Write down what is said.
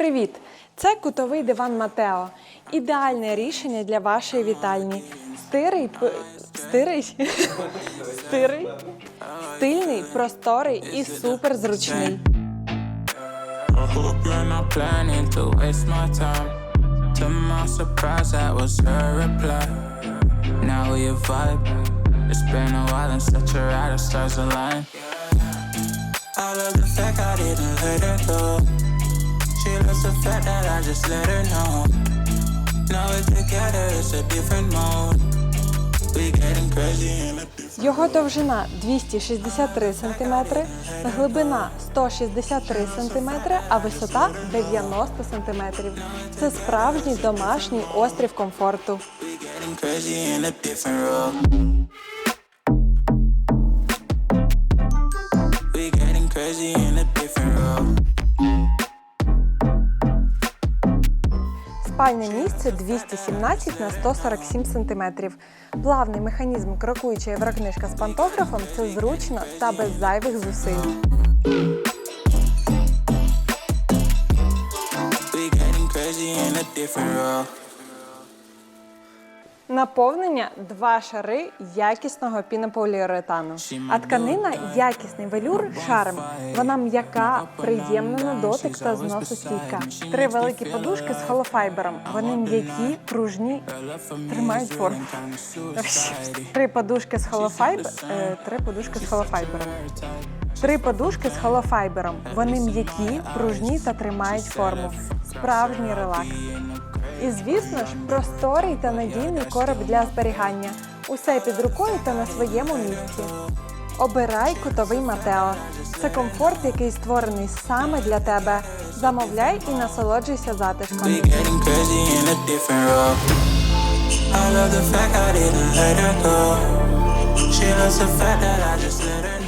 Привіт! Це кутовий диван Матео. Ідеальне рішення для вашої вітальні. Стирий, стирий, стирий, стильний, просторий і супер зручний. I hope you're not planning to waste my time. To my surprise, that was her reply. Now we a vibe. It's been a while and such a ride, stars align. I love the fact I didn't let her go. She loves the fact that I just let her know. Now we're together, it's a different mode. We getting crazy in a Його довжина 263 см, глибина 163 см, а висота 90 см. Це справжній домашній острів комфорту. We getting crazy in a different role. Спальне місце 217 на 147 см. Плавний механізм крокуючої єврокнижка з пантографом це зручно та без зайвих зусиль. Different role. Наповнення два шари якісного пінополіуретану. А тканина якісний велюр шарм. Вона м'яка, приємна на дотик та зносостійка. Три великі подушки з холофайбером. Вони м'які, пружні, тримають форму. Три подушки з холофайбером. Три подушки з холофайбером. Три подушки з холофайбером. Вони м'які, пружні та тримають форму. Справжній релакс. І звісно ж, просторий та надійний короб для зберігання. Усе під рукою та на своєму місці. Обирай кутовий Матео. Це комфорт, який створений саме для тебе. Замовляй і насолоджуйся затишком. She loves the fact that I just let her.